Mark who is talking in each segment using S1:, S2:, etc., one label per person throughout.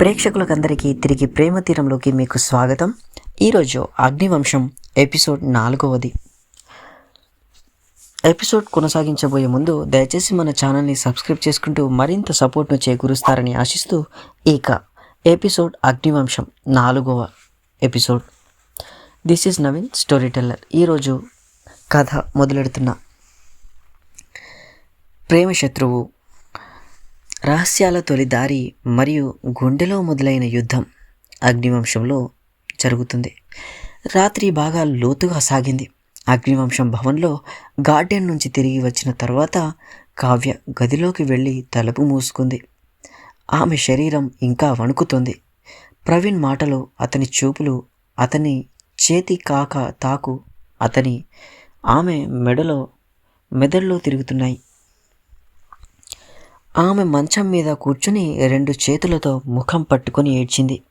S1: ప్రేక్షకులకందరికీ తిరిగి ప్రేమ తీరంలోకి మీకు స్వాగతం. ఈరోజు అగ్నివంశం ఎపిసోడ్ నాలుగవది. ఎపిసోడ్ కొనసాగించబోయే ముందు దయచేసి మన ఛానల్ని సబ్స్క్రైబ్ చేసుకుంటూ మరింత సపోర్ట్ను చేకూరుస్తారని ఆశిస్తూ ఇక ఎపిసోడ్ అగ్నివంశం నాలుగవ episode. This is Naveen storyteller ఈరోజు కథ మొదలెడుతున్న ప్రేమ శత్రువు రహస్యాల తొలి దారి మరియు గుండెలో మొదలైన యుద్ధం అగ్నివంశంలో జరుగుతుంది. రాత్రి బాగా లోతుగా సాగింది. అగ్నివంశం భవన్లో గార్డెన్ నుంచి తిరిగి వచ్చిన తర్వాత కావ్య గదిలోకి వెళ్ళి తలుపు మూసుకుంది. ఆమె శరీరం ఇంకా వణుకుతుంది. ప్రవీణ్ మాటలు అతని చూపులు అతని చేతి కాక తాకు అతని ఆమె మెడలో మెదడులో తిరుగుతున్నాయి. ఆమె మంచం మీద కూర్చుని రెండు చేతులతో ముఖం పట్టుకొని ఏడ్చింది.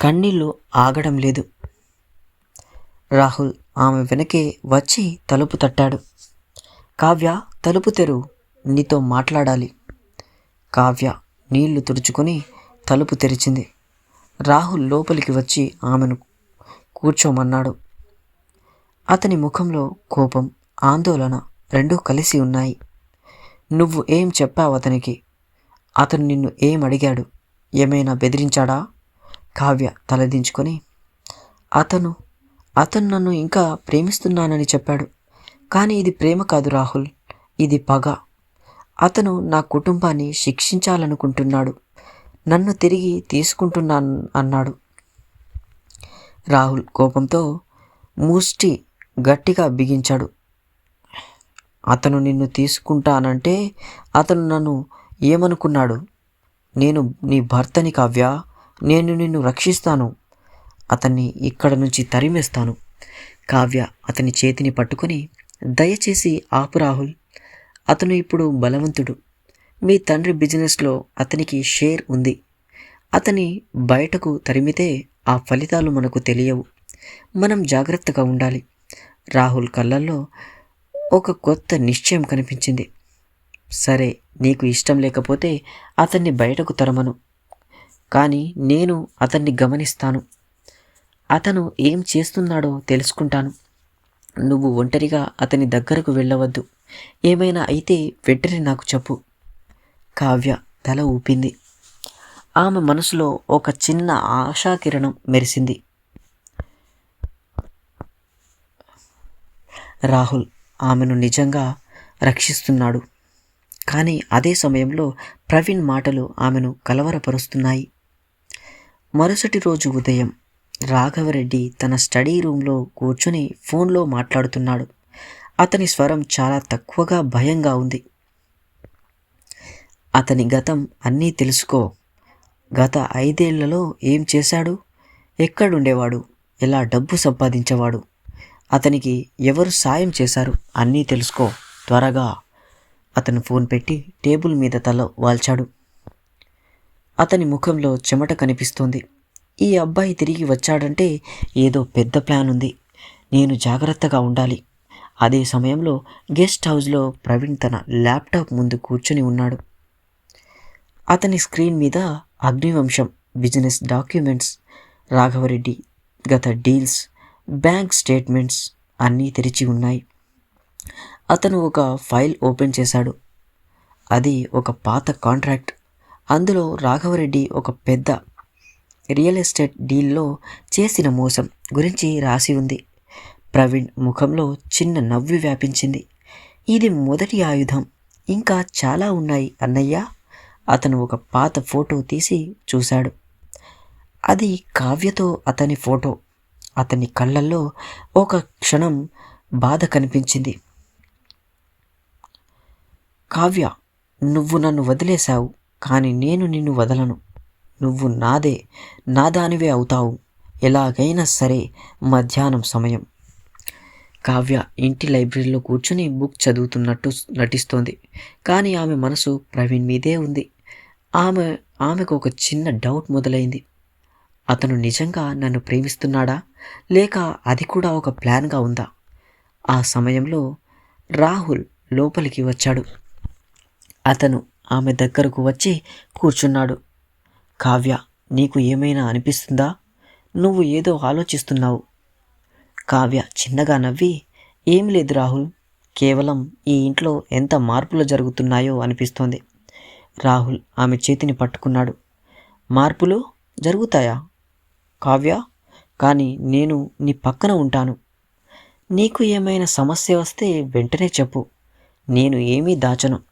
S1: కన్నీళ్ళు ఆగడం లేదు. రాహుల్ ఆమె వెనకే వచ్చి తలుపు తట్టాడు. కావ్య తలుపు తెరు. నీతో మాట్లాడాలి. కావ్య నీళ్ళు తుడుచుకొని తలుపు తెరిచింది. రాహుల్ లోపలికి వచ్చి ఆమెను కూర్చోమన్నాడు. అతని ముఖంలో కోపం ఆందోళన రెండూ కలిసి ఉన్నాయి. నువ్వు ఏం చెప్పావు అతనికి? అతను నిన్ను ఏం అడిగాడు? ఏమైనా బెదిరించాడా? కావ్య తలదించుకొని అతను అతను నన్ను ఇంకా ప్రేమిస్తున్నానని చెప్పాడు. కానీ ఇది ప్రేమ కాదు రాహుల్ ఇది పగ. అతను నా కుటుంబాన్ని శిక్షించాలనుకుంటున్నాడు. నన్ను తిరిగి తీసుకుంటున్నాను అన్నాడు. రాహుల్ కోపంతో ముష్టి గట్టిగా బిగించాడు. అతను నిన్ను తీసుకుంటానంటే అతను నన్ను ఏమనుకున్నాడు? నేను నీ భర్తని కావ్య? నేను నిన్ను రక్షిస్తాను. అతన్ని ఇక్కడ నుంచి తరిమేస్తాను. కావ్య అతని చేతిని పట్టుకొని దయచేసి ఆపు రాహుల్. అతను ఇప్పుడు బలవంతుడు. మీ తండ్రి బిజినెస్లో అతనికి షేర్ ఉంది. అతని బయటకు తరిమితే ఆ ఫలితాలు మనకు తెలియవు. మనం జాగ్రత్తగా ఉండాలి. రాహుల్ కళ్ళల్లో ఒక కొత్త నిశ్చయం కనిపించింది. సరే నీకు ఇష్టం లేకపోతే అతన్ని బయటకు తరమను. కానీ నేను అతన్ని గమనిస్తాను. అతను ఏం చేస్తున్నాడో తెలుసుకుంటాను. నువ్వు ఒంటరిగా అతని దగ్గరకు వెళ్ళవద్దు. ఏమైనా అయితే వెంటనే నాకు చెప్పు. కావ్య తల ఊపింది. ఆమె మనసులో ఒక చిన్న ఆశాకిరణం మెరిసింది. రాహుల్ ఆమెను నిజంగా రక్షిస్తున్నాడు. కానీ అదే సమయంలో ప్రవీణ్ మాటలు ఆమెను కలవరపరుస్తున్నాయి. మరుసటి రోజు ఉదయం రాఘవరెడ్డి తన స్టడీ రూమ్లో కూర్చుని ఫోన్లో మాట్లాడుతున్నాడు. అతని స్వరం చాలా తక్కువగా భయంగా ఉంది. అతని గతం అన్నీ తెలుసుకో. గత ఐదేళ్ళలో ఏం చేశాడు? ఎక్కడుండేవాడు? ఎలా డబ్బు సంపాదించేవాడు? అతనికి ఎవరు సాయం చేశారు అన్నీ తెలుసుకో. త్వరగా. అతను ఫోన్ పెట్టి టేబుల్ మీద తల వాల్చాడు. అతని ముఖంలో చెమట కనిపిస్తోంది. ఈ అబ్బాయి తిరిగి వచ్చాడంటే ఏదో పెద్ద ప్లాన్ ఉంది. నేను జాగ్రత్తగా ఉండాలి. అదే సమయంలో గెస్ట్ హౌస్లో ప్రవీణ్ తన ల్యాప్టాప్ ముందు కూర్చుని ఉన్నాడు. అతని స్క్రీన్ మీద అగ్నివంశం బిజినెస్ డాక్యుమెంట్స్ రాఘవరెడ్డి గత డీల్స్ బ్యాంక్ స్టేట్మెంట్స్ అన్నీ తెరిచి ఉన్నాయి. అతను ఒక ఫైల్ ఓపెన్ చేశాడు. అది ఒక పాత కాంట్రాక్ట్. అందులో రాఘవరెడ్డి ఒక పెద్ద రియల్ ఎస్టేట్ డీల్లో చేసిన మోసం గురించి రాసి ఉంది. ప్రవీణ్ ముఖంలో చిన్న నవ్వు వ్యాపించింది. ఇది మొదటి ఆయుధం. ఇంకా చాలా ఉన్నాయి అన్నయ్య. అతను ఒక పాత ఫోటో తీసి చూశాడు. అది కావ్యతో అతని ఫోటో. అతని కళ్ళల్లో ఒక క్షణం బాధ కనిపించింది. కావ్య నువ్వు నన్ను వదిలేశావు కానీ నేను నిన్ను వదలను. నువ్వు నాదే నాదానివే అవుతావు. ఎలాగైనా సరే మధ్యాహ్నం సమయం. కావ్య ఇంటి లైబ్రరీలో కూర్చుని బుక్ చదువుతున్నట్టు నటిస్తోంది. కానీ ఆమె మనసు ప్రవీణ్ మీదే ఉంది. ఆమె ఆమెకు ఒక చిన్న డౌట్ మొదలైంది. అతను నిజంగా నన్ను ప్రేమిస్తున్నాడా? లేక అది కూడా ఒక ప్లాన్గా ఉందా? ఆ సమయంలో రాహుల్ లోపలికి వచ్చాడు. అతను ఆమె దగ్గరకు వచ్చి కూర్చున్నాడు. కావ్య నీకు ఏమైనా అనిపిస్తుందా? నువ్వు ఏదో ఆలోచిస్తున్నావు. కావ్య చిన్నగా నవ్వి ఏం లేదు రాహుల్ కేవలం ఈ ఇంట్లో ఎంత మార్పులు జరుగుతున్నాయో అనిపిస్తోంది. రాహుల్ ఆమె చేతిని పట్టుకున్నాడు. మార్పులు జరుగుతాయా? కావ్య కానీ నేను నీ పక్కన ఉంటాను. నీకు ఏమైనా సమస్య వస్తే వెంటనే చెప్పు. నేను ఏమీ దాచను.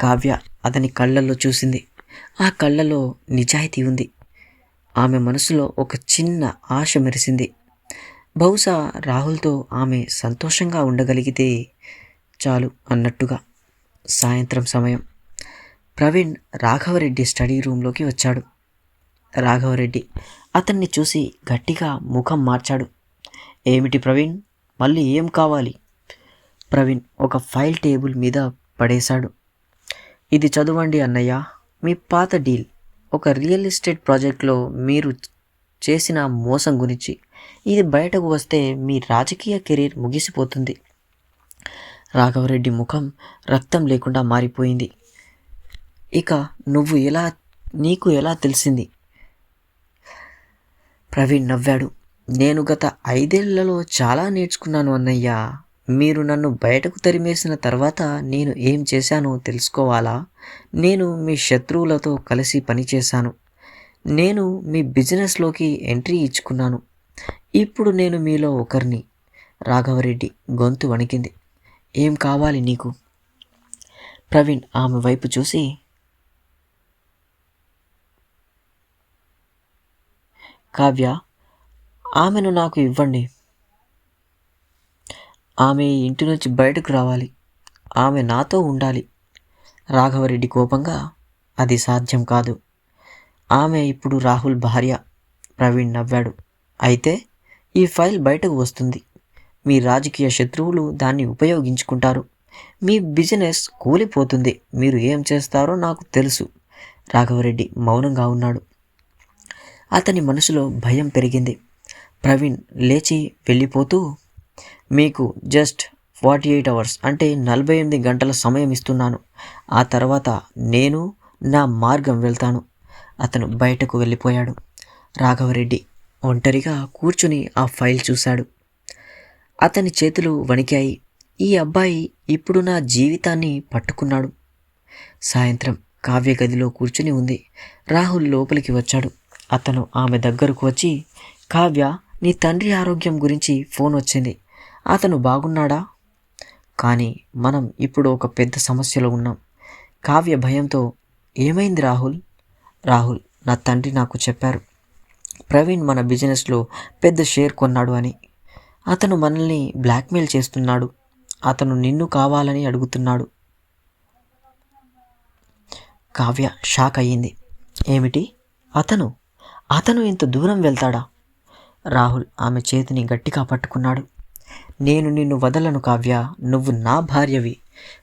S1: కావ్య అతని కళ్ళల్లో చూసింది. ఆ కళ్ళలో నిజాయితీ ఉంది. ఆమె మనసులో ఒక చిన్న ఆశ మెరిసింది. బహుశా రాహుల్తో ఆమె సంతోషంగా ఉండగలిగితే చాలు అన్నట్టుగా. సాయంత్రం సమయం. ప్రవీణ్ రాఘవరెడ్డి స్టడీ రూమ్లోకి వచ్చాడు. రాఘవరెడ్డి. అతన్ని చూసి గట్టిగా ముఖం మార్చాడు. ఏమిటి ప్రవీణ్? మళ్ళీ ఏం కావాలి? ప్రవీణ్ ఒక ఫైల్ టేబుల్ మీద పడేశాడు. ఇది చదవండి అన్నయ్య. మీ పాత డీల్. ఒక రియల్ ఎస్టేట్ ప్రాజెక్ట్లో మీరు చేసిన మోసం గురించి. ఇది బయటకు వస్తే మీ రాజకీయ కెరీర్ ముగిసిపోతుంది. రాఘవరెడ్డి ముఖం రక్తం లేకుండా మారిపోయింది. ఇక నువ్వు ఎలా నీకు ఎలా తెలిసింది? ప్రవీణ్ నవ్వాడు. నేను గత ఐదేళ్ళలో చాలా నేర్చుకున్నాను అన్నయ్య. మీరు నన్ను బయటకు తరిమేసిన తర్వాత నేను ఏం చేశానో తెలుసుకోవాలా? నేను మీ శత్రువులతో కలిసి పనిచేశాను. నేను మీ బిజినెస్లోకి ఎంట్రీ ఇచ్చుకున్నాను. ఇప్పుడు నేను మీలో ఒకరిని. రాఘవరెడ్డి గొంతు వణికింది. ఏం కావాలి నీకు? ప్రవీణ్ ఆమె వైపు చూసి కావ్య ఆమెను నాకు ఇవ్వండి. ఆమె ఇంటి నుంచి బయటకు రావాలి. ఆమె నాతో ఉండాలి. రాఘవరెడ్డి కోపంగా అది సాధ్యం కాదు. ఆమె ఇప్పుడు రాహుల్ భార్య. ప్రవీణ్ నవ్వాడు. అయితే ఈ ఫైల్ బయటకు వస్తుంది. మీ రాజకీయ శత్రువులు దాన్ని ఉపయోగించుకుంటారు. మీ బిజినెస్ కూలిపోతుంది. మీరు ఏం చేస్తారో నాకు తెలుసు. రాఘవరెడ్డి మౌనంగా ఉన్నాడు. అతని మనసులో భయం పెరిగింది. ప్రవీణ్ లేచి వెళ్ళిపోతూ మీకు జస్ట్ ఫార్టీ ఎయిట్ అవర్స్ అంటే నలభై ఎనిమిది గంటల సమయం ఇస్తున్నాను. ఆ తర్వాత నేను నా మార్గం వెళ్తాను. అతను బయటకు వెళ్ళిపోయాడు. రాఘవరెడ్డి ఒంటరిగా కూర్చుని ఆ ఫైల్ చూశాడు. అతని చేతులు వణికాయి. ఈ అబ్బాయి ఇప్పుడు నా జీవితాన్ని పట్టుకున్నాడు. సాయంత్రం కావ్య గదిలో కూర్చుని ఉంది. రాహుల్ లోపలికి వచ్చాడు. అతను ఆమె దగ్గరకు వచ్చి కావ్య నీ తండ్రి ఆరోగ్యం గురించి ఫోన్ వచ్చింది. అతను బాగున్నాడా? కానీ మనం ఇప్పుడు ఒక పెద్ద సమస్యలో ఉన్నాం. కావ్య భయంతో ఏమైంది రాహుల్? రాహుల్ నా తండ్రి నాకు చెప్పారు. ప్రవీణ్ మన బిజినెస్లో పెద్ద షేర్ కొన్నాడు అని. అతను మనల్ని బ్లాక్మెయిల్ చేస్తున్నాడు. అతను నిన్ను కావాలని అడుగుతున్నాడు. కావ్య షాక్ అయ్యింది. ఏమిటి? అతను అతను ఇంత దూరం వెళ్తాడా? రాహుల్ ఆమె చేతిని గట్టిగా పట్టుకున్నాడు. నేను నిన్ను వదలను కావ్య నువ్వు నా భార్యవి.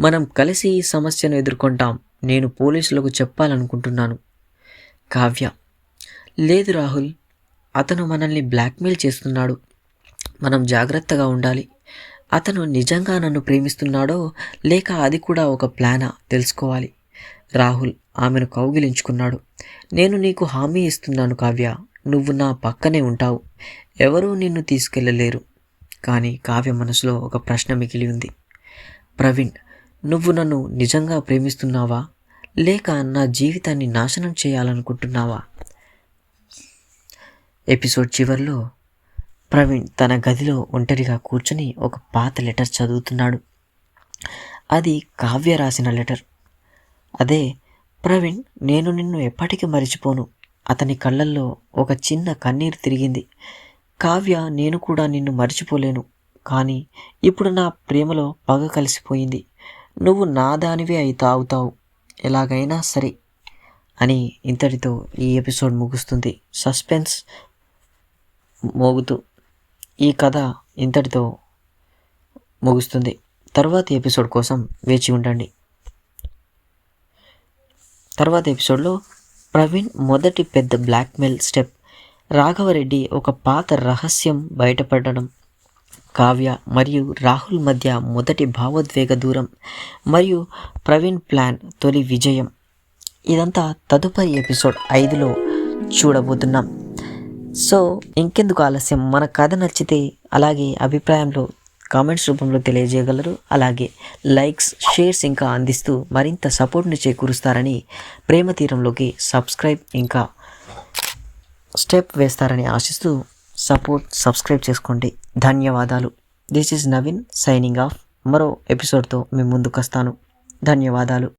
S1: మనం కలిసి ఈ సమస్యను ఎదుర్కొంటాం. నేను పోలీసులకు చెప్పాలనుకుంటున్నాను. కావ్య లేదు రాహుల్ అతను మనల్ని బ్లాక్మెయిల్ చేస్తున్నాడు. మనం జాగ్రత్తగా ఉండాలి. అతను నిజంగా నన్ను ప్రేమిస్తున్నాడో లేక అది కూడా ఒక ప్లానా? తెలుసుకోవాలి. రాహుల్ ఆమెను కౌగిలించుకున్నాడు. నేను నీకు హామీ ఇస్తున్నాను కావ్య. నువ్వు నా పక్కనే ఉంటావు. ఎవరూ నిన్ను తీసుకెళ్ళలేరు కానీ కావ్య మనసులో ఒక ప్రశ్న మిగిలి ఉంది. ప్రవీణ్ నువ్వు నన్ను నిజంగా ప్రేమిస్తున్నావా? లేక నా జీవితాన్ని నాశనం చేయాలనుకుంటున్నావా? ఎపిసోడ్ చివరిలో ప్రవీణ్ తన గదిలో ఒంటరిగా కూర్చుని ఒక పాత లెటర్ చదువుతున్నాడు. అది కావ్య రాసిన లెటర్. అదే ప్రవీణ్ నేను నిన్ను ఎప్పటికీ మరిచిపోను. అతని కళ్ళల్లో ఒక చిన్న కన్నీరు తిరిగింది. కావ్య నేను కూడా నిన్ను మర్చిపోలేను. కానీ ఇప్పుడు నా ప్రేమలో పగ కలిసిపోయింది. నువ్వు నా దానివే అయితే అవుతావు ఎలాగైనా సరే అని ఇంతటితో ఈ ఎపిసోడ్ ముగుస్తుంది. సస్పెన్స్ మోగుతూ ఈ కథ ఇంతటితో ముగుస్తుంది. తర్వాతి ఎపిసోడ్ కోసం వేచి ఉండండి. తర్వాత ఎపిసోడ్లో ప్రవీణ్ మొదటి పెద్ద బ్లాక్మెయిల్ స్టెప్. రాఘవరెడ్డి ఒక పాత రహస్యం బయటపడడం. కావ్య మరియు రాహుల్ మధ్య మొదటి భావోద్వేగ దూరం మరియు ప్రవీణ్ ప్లాన్ తొలి విజయం. ఇదంతా తదుపరి ఎపిసోడ్ ఐదులో చూడబోతున్నాం. సో ఇంకెందుకు ఆలస్యం? మన కథ నచ్చితే అలాగే అభిప్రాయంలో కామెంట్స్ రూపంలో తెలియజేయగలరు. అలాగే లైక్స్ షేర్స్ ఇంకా అందిస్తూ మరింత సపోర్ట్ని చేకూరుస్తారని ప్రేమ తీరంలోకి సబ్స్క్రైబ్ ఇంకా స్టెప్ వేస్తారని ఆశిస్తూ సపోర్ట్ సబ్స్క్రైబ్ చేసుకోండి. ధన్యవాదాలు. This is Naveen signing off. మరో ఎపిసోడ్తో మీ ముందుకు వస్తాను ధన్యవాదాలు.